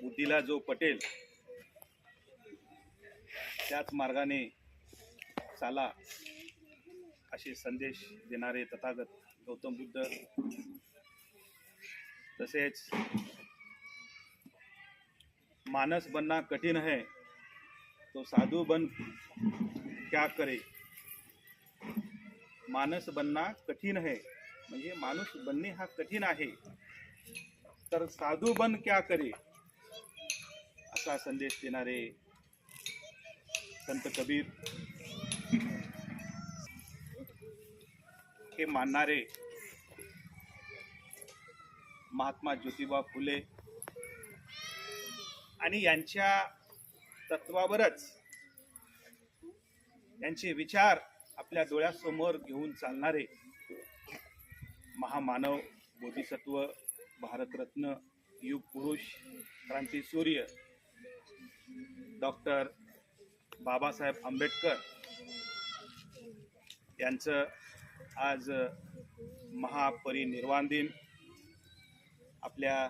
बुद्धीला जो पटेल त्याच मार्गाने चाला असे संदेश देणारे तथागत गौतम बुद्ध. तसेच मानस बनना कठीण है तो साधू बन क्या करे? मानस बनना कठीण है म्हणजे माणूस बनणे हा कठीण आहे तर साधू बन क्या करे? असा संदेश देणारे संत कबीर? हे मानणारे महात्मा ज्योतिबा फुले आणि यांच्या तत्वावरच यांचे विचार आपल्या डोळ्यासमोर घेऊन चालणारे महामानव बोधिसत्व भारतरत्न युग पुरुष क्रांती सूर्य डॉक्टर बाबासाहेब आंबेडकर यांचं आज महापरिनिर्वाण दिन. आपल्या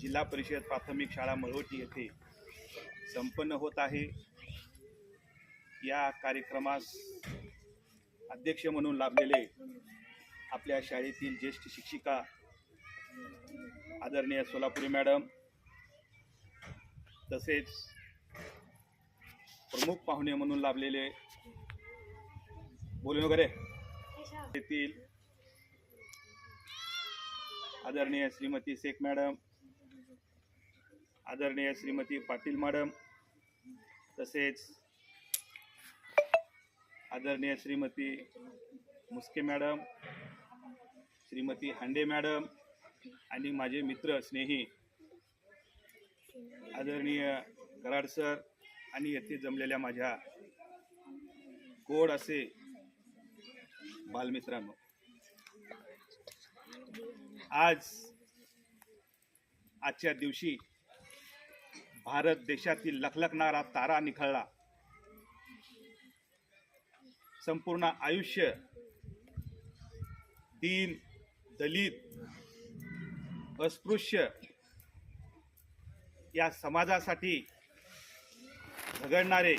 जिल्हा परिषद प्राथमिक शाळा मळवटी येथे संपन्न होत आहे. या कार्यक्रमास अध्यक्ष म्हणून लाभलेले आपल्या शाळेतील ज्येष्ठ शिक्षिका आदरणीय सोलापुरी मॅडम तसेच प्रमुख पाहुणे म्हणून लाभलेले बोलून वगैरे. येथील आदरणीय श्रीमती शेख मॅडम आदरणीय श्रीमती पाटील मॅडम तसेच आदरणीय श्रीमती मुस्के मॅडम श्रीमती हांडे मॅडम आणि माझे मित्र स्नेही आदरणीय कराड सर आणि येथे जमलेल्या माझ्या गोड असे बालमित्रांनो आज आजच्या दिवशी भारत देशातील लखलखणारा तारा निखळला. संपूर्ण आयुष्य दीन दलित अस्पृश्य या समाजासाठी झगडणारे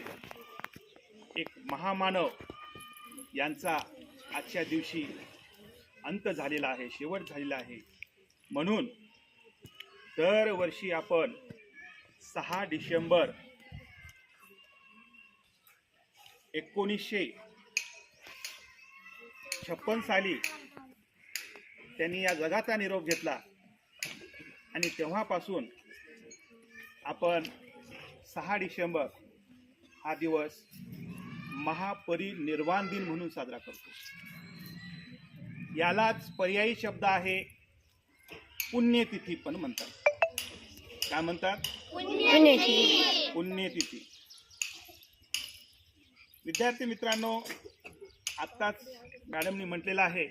एक महामानव यांचा आजच्या दिवशी अंत झालेला आहे शेवट झालेला आहे. म्हणून दरवर्षी आपण सहा डिसेंबर एकोणीसशे छप्पन साली त्यांनी या जगाचा निरोप घेतला. आणि तेव्हापासून आपण सहा डिसेंबर हा दिवस महापरिनिर्वाण दिन म्हणून साजरा करतो. यालाच पर्यायी शब्द आहे पुण्यतिथी पण म्हणतात. काय म्हणतात? पुण्यतिथी. विद्यार्थी मित्रांनो आत्ताच मॅडमनी म्हटलेलं आहे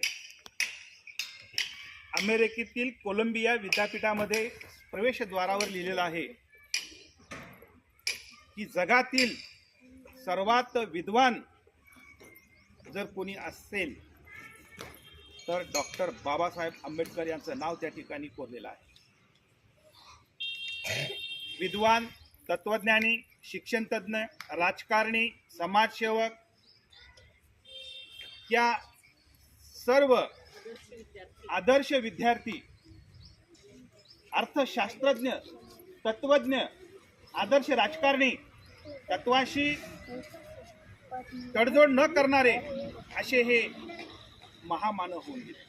अमेरिकेतील कोलंबिया विद्यापीठामध्ये प्रवेशद्वारावर लिहिलेलं आहे की जगातील सर्वात विद्वान जर कोणी असेल तर डॉक्टर बाबासाहेब आंबेडकर यांचं नाव त्या ठिकाणी कोरलेलं आहे. विद्वान तत्वज्ञानी शिक्षणतज्ञ राजकारणी समाजसेवक या सर्व आदर्श विद्यार्थी अर्थशास्त्रज्ञ तत्वज्ञ आदर्श राजकारणी तत्वाशी तडजोड न करणारे असे हे महामानव होऊन गेले.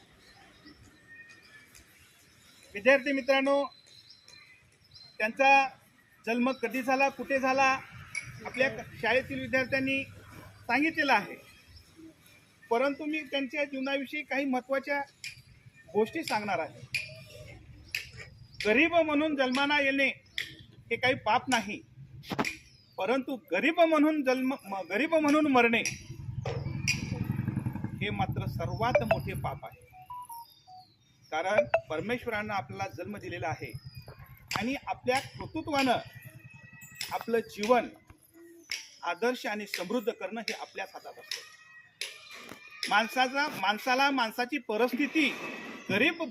विद्यार्थी मित्रांनो त्यांचा जन्म कधी झाला कुठे झाला आपल्या शाळेतील विद्यार्थ्यांनी सांगितलेलं आहे. परंतु मी त्यांच्या जीवनाविषयी काही महत्त्वाच्या गोष्टी सांगणार आहे. गरीब म्हणून जन्माना येणे हे काही पाप नाही. परंतु गरीब म्हणून जन्म म- गरीब म्हणून मरणे हे मात्र सर्वात मोठे पाप आहे. कारण परमेश्वरानं आपल्याला जन्म दिलेला आहे आणि आपल्या कृतृत्वानं आपलं जीवन आदर्श आणि समृद्ध करणं हे आपल्याच हातात असतं. माणसाचा माणसाला माणसाची परिस्थिती गरीब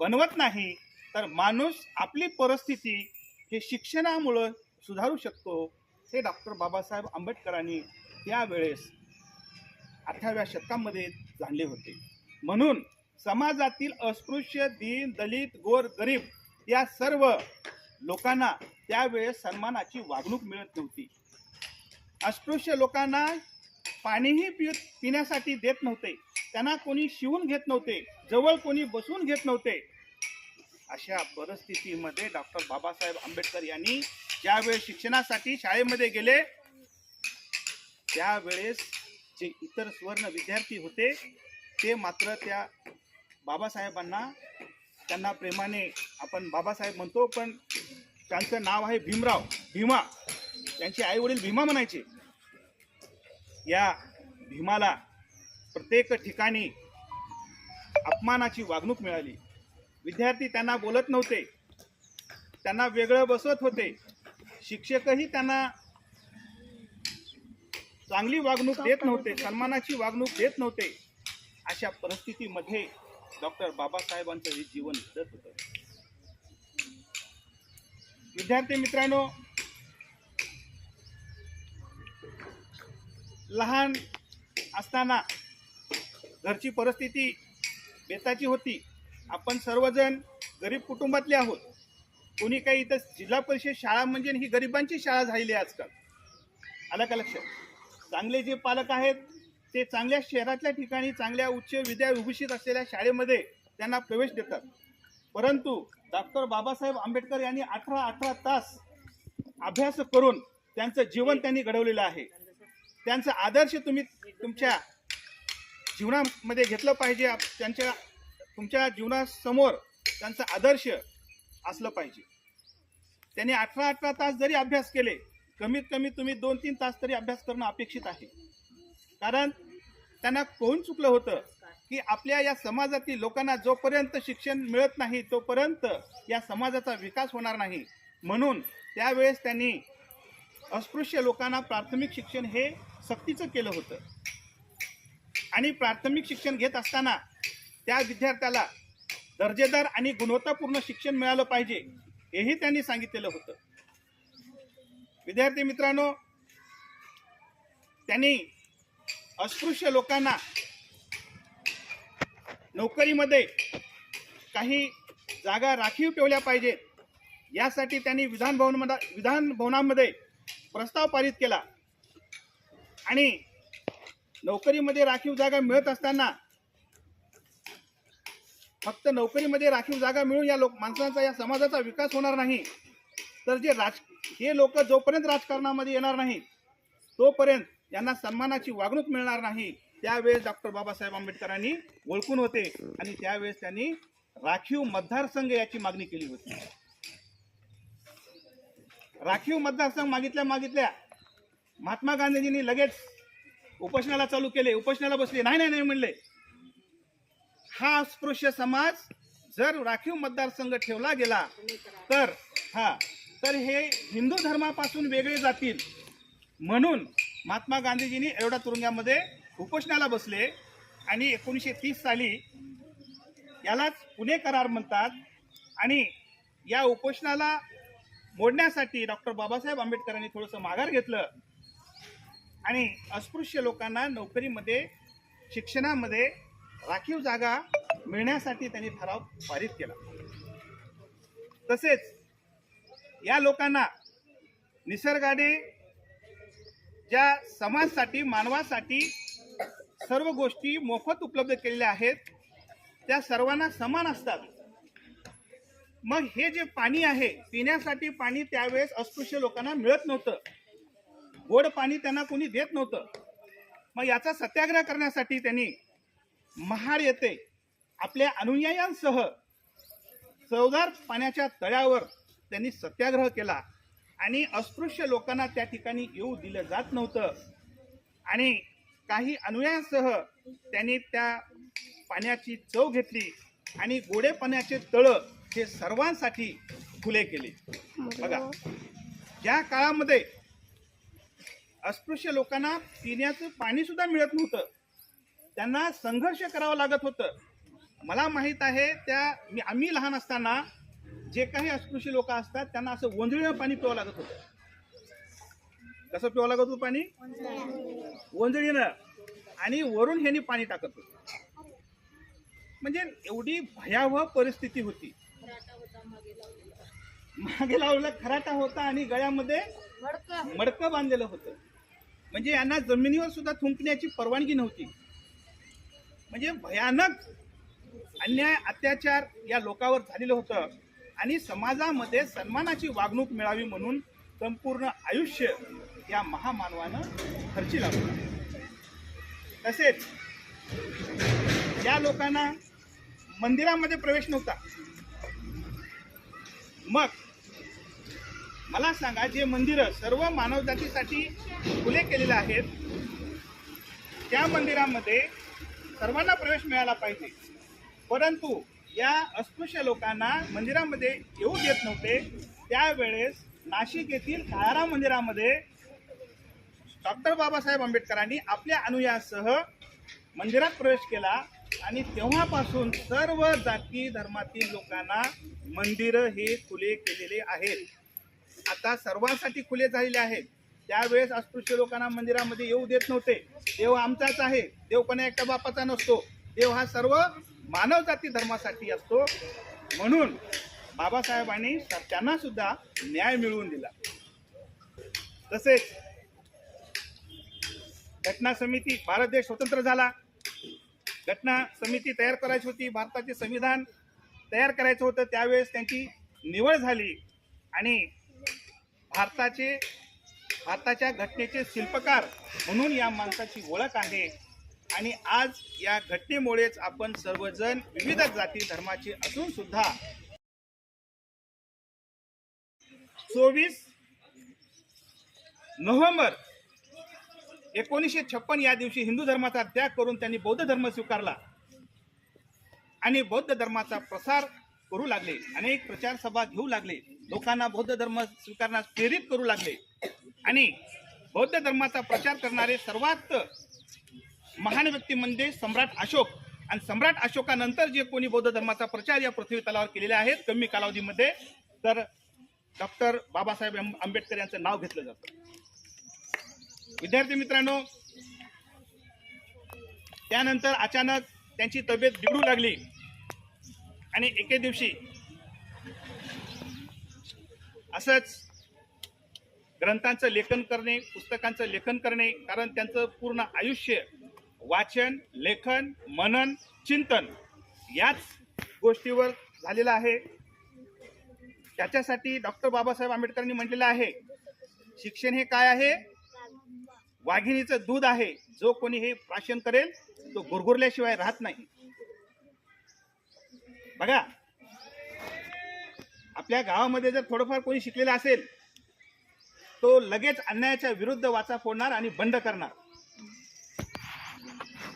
बनवत नाही तर माणूस आपली परिस्थिती हे शिक्षणामुळं सुधारू शकतो हे डॉक्टर बाबासाहेब आंबेडकरांनी त्यावेळेस अठराव्या शतकामध्ये जाणले होते. म्हणून समाजातील अस्पृश्य दीन दलित गोर गरीब या सर्व लोकांना त्यावेळेस सन्मानाची वागणूक मिळत नव्हती. अस्पृश्य लोकांना पाणीही पि पिण्यासाठी देत नव्हते. त्यांना कोणी शिवून घेत नव्हते. जवळ कोणी बसून घेत नव्हते. अशा परिस्थितीमध्ये डॉक्टर बाबासाहेब आंबेडकर यांनी ज्यावेळेस शिक्षणासाठी शाळेमध्ये गेले त्यावेळेस जे इतर सुवर्ण विद्यार्थी होते ते मात्र त्या बाबासाहेबांना त्यांना प्रेमाने आपण बाबासाहेब म्हणतो पण त्यांचं नाव आहे भीमराव भीमा. त्यांचे आईवडील भीमा म्हणायचे. या भीमाला प्रत्येक ठिकाणी अपमानाची वागणूक मिळाली. विद्यार्थी त्यांना बोलत नव्हते. त्यांना वेगळं बसवत होते. शिक्षकही त्यांना चांगली वागणूक देत नव्हते सन्मानाची वागणूक देत नव्हते. अशा परिस्थितीमध्ये डॉक्टर बाबासाहेबांचं हे जीवन घडत होतं. विद्यार्थी मित्रांनो लहान असताना घरची परिस्थिती बेताची होती. आपण सर्वजण गरीब कुटुंबातले आहोत. कोणी काही इथं जिल्हा परिषद शाळा म्हणजे ही गरिबांची शाळा झालेली आहे आजकाल. आलं का लक्षात चांगले जे पालक आहेत ते चांगल्या शहरातल्या ठिकाणी चांगल्या उच्च विद्या विभूषित असलेल्या शाळेमध्ये त्यांना प्रवेश देतात. परंतु डॉक्टर बाबासाहेब आंबेडकर यांनी अठरा अठरा तास अभ्यास करून त्यांचं जीवन त्यांनी घडवलेलं आहे. त्यांचा आदर्श तुम्ही तुमच्या जीवनामध्ये घेतलं पाहिजे. त्यांच्या तुमच्या जीवनासमोर त्यांचा आदर्श असलं पाहिजे. त्यांनी अठरा अठरा तास जरी अभ्यास केले कमीत कमी तुम्ही दोन तीन तास तरी अभ्यास करणं अपेक्षित आहे. कारण त्यांना कोण चुकलं होतं? की आपल्या या समाजातील लोकांना जोपर्यंत शिक्षण मिळत नाही तोपर्यंत या समाजाचा विकास होणार नाही. म्हणून त्यावेळेस त्यांनी अस्पृश्य लोकांना प्राथमिक शिक्षण हे सक्तीचं केलं होतं. आणि प्राथमिक शिक्षण घेत असताना त्या विद्यार्थ्याला दर्जेदार आणि गुणवत्तापूर्ण शिक्षण मिळालं पाहिजे हेही त्यांनी सांगितलेलं होतं. विद्यार्थी मित्रांनो त्यांनी अस्पृश्य लोकांना नोकरीमध्ये काही जागा राखीव ठेवल्या पाहिजेत यासाठी त्यांनी विधानभवन विधानभवनामध्ये विधान भवनामध्ये प्रस्ताव पारित केला. आणि नोकरीमध्ये राखीव जागा मिळत असताना फक्त नोकरीमध्ये राखीव जागा मिळून या लोक माणसांचा या समाजाचा विकास होणार नाही. तर जे राज हे लोक जोपर्यंत राजकारणामध्ये येणार नाही तोपर्यंत यांना सन्मानाची वागणूक मिळणार नाही. त्यावेळेस डॉक्टर बाबासाहेब आंबेडकरांनी ओळखून होते आणि त्यावेळेस त्यांनी राखीव मतदारसंघ याची मागणी केली होती. राखीव मतदारसंघ मागितल्या मागितल्या. महात्मा गांधीजींनी लगेच उपोषणाला चालू केले. उपोषणाला बसले. नाही नाही नाही म्हणले. हा अस्पृश्य समाज जर राखीव मतदारसंघ ठेवला गेला तर हा तर हे हिंदू धर्मापासून वेगळे जातील. म्हणून महात्मा गांधीजींनी एवढ्या तुरुंगामध्ये उपोषणाला बसले आणि एकोणीसशे तीस साली यालाच पुणे करार म्हणतात आणि या उपोषणाला मोडण्यासाठी डॉक्टर बाबासाहेब आंबेडकरांनी थोडंसं माघार घेतलं आणि अस्पृश्य लोकांना नोकरीमध्ये शिक्षणामध्ये राखीव जागा मिळण्यासाठी त्यांनी ठराव पारित केला. तसेच या लोकांना निसर्गाने ज्या समाजासाठी मानवासाठी सर्व गोष्टी मोफत उपलब्ध केलेल्या आहेत त्या सर्वांना समान असतात. मग हे जे पाणी आहे पिण्यासाठी पाणी त्यावेळेस अस्पृश्य लोकांना मिळत नव्हतं. गोड पाणी त्यांना कोणी देत नव्हतं. मग याचा सत्याग्रह करण्यासाठी त्यांनी महाड येथे आपल्या अनुयायांसह चवदार पाण्याच्या तळ्यावर त्यांनी सत्याग्रह केला. आणि अस्पृश्य लोकांना त्या ठिकाणी येऊ दिलं जात नव्हतं. आणि काही अनुयायांसह त्यांनी त्या पाण्याची चव घेतली आणि गोडे पाण्याचे तळं हे सर्वांसाठी खुले केले. बघा या काळामध्ये अस्पृश्य लोकांना पिण्याचं पाणीसुद्धा मिळत नव्हतं त्यांना संघर्ष करावं लागत होतं. मला माहीत आहे त्या मी आम्ही लहान असताना जे काही अस्पृश्य लोक असतात त्यांना असं वंजळीनं पाणी पिवावं लागत होतं. कसं पिवावं लागत होतं पाणी? वंजळीनं आणि वरून ह्यांनी पाणी टाकत होतं. म्हणजे एवढी भयावह परिस्थिती होती. मागे लावला खराटा होता आणि गळ्यामध्ये मडकं बांधलेलं होतं. म्हणजे यांना जमिनीवर सुद्धा थुंकण्याची परवानगी नव्हती. म्हणजे भयानक अन्याय अत्याचार या लोकावर झालेलं होतं. आणि समाजामध्ये सन्मानाची वागणूक मिळावी म्हणून संपूर्ण आयुष्य या महामानवानं खर्ची लावलं तसेच या लोकांना मंदिरामध्ये प्रवेश नव्हता. मग मला सांगा जे मंदिरं सर्व मानवजातीसाठी खुले केलेले आहेत त्या मंदिरामध्ये सर्वांना प्रवेश मिळाला पाहिजे. परंतु या अस्पृश्य लोकांना मंदिरामध्ये येऊ देत नव्हते. त्यावेळेस नाशिक येथील काळाराम मंदिरामध्ये डॉक्टर बाबासाहेब आंबेडकरांनी आपल्या अनुयासह मंदिरात प्रवेश केला आणि तेव्हापासून सर्व जाती धर्मातील लोकांना मंदिरं हे खुले केलेले आहेत. आता सर्वांसाठी खुले झालेले आहेत. त्यावेळेस अस्पृश्य लोकांना मंदिरामध्ये येऊ देत नव्हते. देव आमचाच आहे. देव कोणा एकट्या बापाचा नसतो. देव हा सर्व मानवजाती धर्मासाठी असतो. म्हणून बाबासाहेबांनी त्यांना सुद्धा न्याय मिळवून दिला. तसेच घटना समिती भारत देश स्वतंत्र झाला. घटना समिती तयार करायची होती. भारताचे संविधान तयार करायचं होतं. त्यावेळेस त्यांची निवड झाली. आणि भारताचे आताच्या घटनेचे शिल्पकार म्हणून या माणसाची ओळख आहे. आणि आज या घटनेमुळेच आपण सर्वजण विविध जाती धर्माचे असून सुद्धा चोवीस नोव्हेंबर एकोणीसशे छप्पन या दिवशी हिंदू धर्माचा त्याग करून त्यांनी बौद्ध धर्म स्वीकारला. आणि बौद्ध धर्माचा प्रसार करू लागले अनेक प्रचार सभा घेऊ लागले लोकांना बौद्ध धर्म स्वीकारण्यास प्रेरित करू लागले. आणि बौद्ध धर्माचा प्रचार करणारे सर्वात महान व्यक्ती म्हणजे सम्राट अशोक. आणि सम्राट अशोकानंतर जे कोणी बौद्ध धर्माचा प्रचार या पृथ्वी तलावर केलेले आहेत कमी कालावधीमध्ये तर डॉक्टर बाबासाहेब आंबेडकर यांचं नाव घेतलं जातं. विद्यार्थी मित्रांनो त्यानंतर अचानक त्यांची तब्येत बिघडू लागली. आणि एके दिवशी असंच ग्रंथांचं लेखन करणे पुस्तकांचं लेखन करणे कारण त्यांचं पूर्ण आयुष्य वाचन लेखन मनन चिंतन याच गोष्टीवर झालेलं आहे. त्याच्यासाठी डॉक्टर बाबासाहेब आंबेडकरांनी म्हटलेलं आहे शिक्षण हे काय आहे? वाघिणीचं दूध आहे. जो कोणी हे प्राशन करेल तो गुरगुरल्याशिवाय राहत नाही. बघा. आपल्या गावामध्ये जर थोडंफार कोणी शिकलेलं असेल तो लगेच अन्यायाच्या विरुद्ध वाचा फोडणार आणि बंड करणार.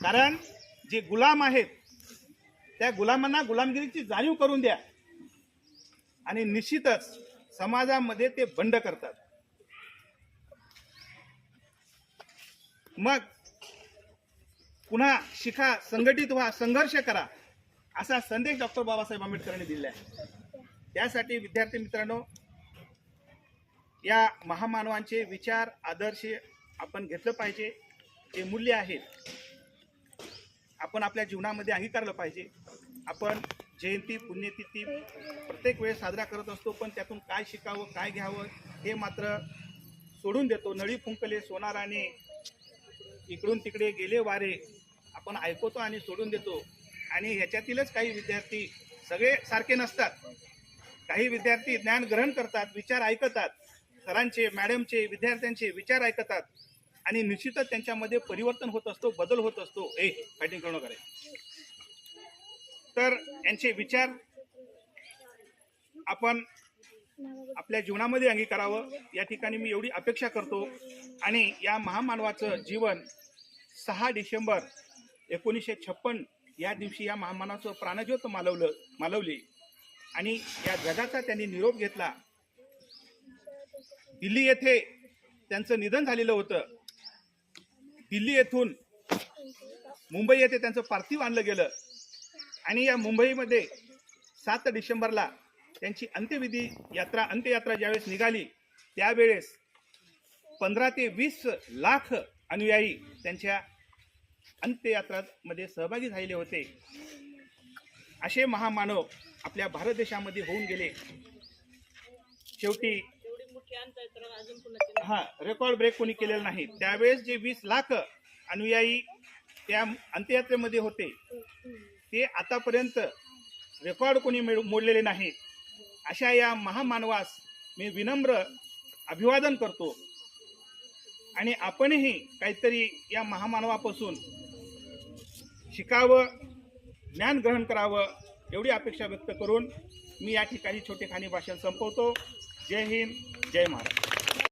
कारण जे गुलाम आहेत त्या गुलामांना गुलामगिरीची जाणीव करून द्या. आणि निश्चितच समाजामध्ये ते बंड करतात. मग पुन्हा शिखा संघटित व्हा संघर्ष करा. असा संदेश डॉक्टर बाबासाहेब आंबेडकरांनी दिला आहे. त्यासाठी विद्यार्थी मित्रांनो या महामानवांचे विचार आदर्श आपण घेतलं पाहिजे. जे मूल्य आहेत आपण आपल्या जीवनामध्ये अंगीकारलं पाहिजे. आपण जयंती पुण्यतिथी प्रत्येक वेळेस साजरा करत असतो पण त्यातून काय शिकावं काय घ्यावं हे मात्र सोडून देतो. नळी फुंकले सोनाराने इकडून तिकडे गेले वारे आपण ऐकवतो आणि सोडून देतो. आणि ह्याच्यातीलच काही विद्यार्थी सगळे सारखे नसतात. काही विद्यार्थी ज्ञान ग्रहण करतात विचार ऐकतात सरांचे मॅडमचे विद्यार्थ्यांचे विचार ऐकतात आणि निश्चितच त्यांच्यामध्ये परिवर्तन होत असतो बदल होत असतो. ए फायटिंग करणं करे तर यांचे विचार आपण आपल्या जीवनामध्ये अंगीकारावं या ठिकाणी मी एवढी अपेक्षा करतो. आणि या महामानवाचं जीवन सहा डिसेंबर एकोणीसशे छप्पन या दिवशी या महामानाचं प्राणज्योत मालवलं मालवली. आणि या जगाचा त्यांनी निरोप घेतला. दिल्ली येथे त्यांचं निधन झालेलं होतं. दिल्ली येथून मुंबई येथे त्यांचं पार्थिव आणलं गेलं. आणि या मुंबईमध्ये सात डिसेंबरला त्यांची अंत्यविधी यात्रा अंत्ययात्रा ज्यावेळेस निघाली त्यावेळेस पंधरा ते वीस लाख अनुयायी त्यांच्या अंत्ययात्रामध्ये सहभागी झालेले होते. असे महामानव आपल्या भारत देशामध्ये होऊन गेले. शेवटी. हा रेकॉर्ड ब्रेक कोणी केलेला नाही. त्यावेळेस जे वीस लाख अनुयायी त्या अंत्ययात्रेमध्ये होते ते आतापर्यंत रेकॉर्ड कोणी मिळ- मोडलेले नाही अशा या महामानवास मी विनम्र अभिवादन करतो. आणि आपणही काहीतरी या महामानवापासून शिकावं ज्ञान ग्रहण करावं एवढी अपेक्षा व्यक्त करून मी या ठिकाणी छोटेखानी भाषण संपवतो. जय हिंद जय महाराष्ट्र.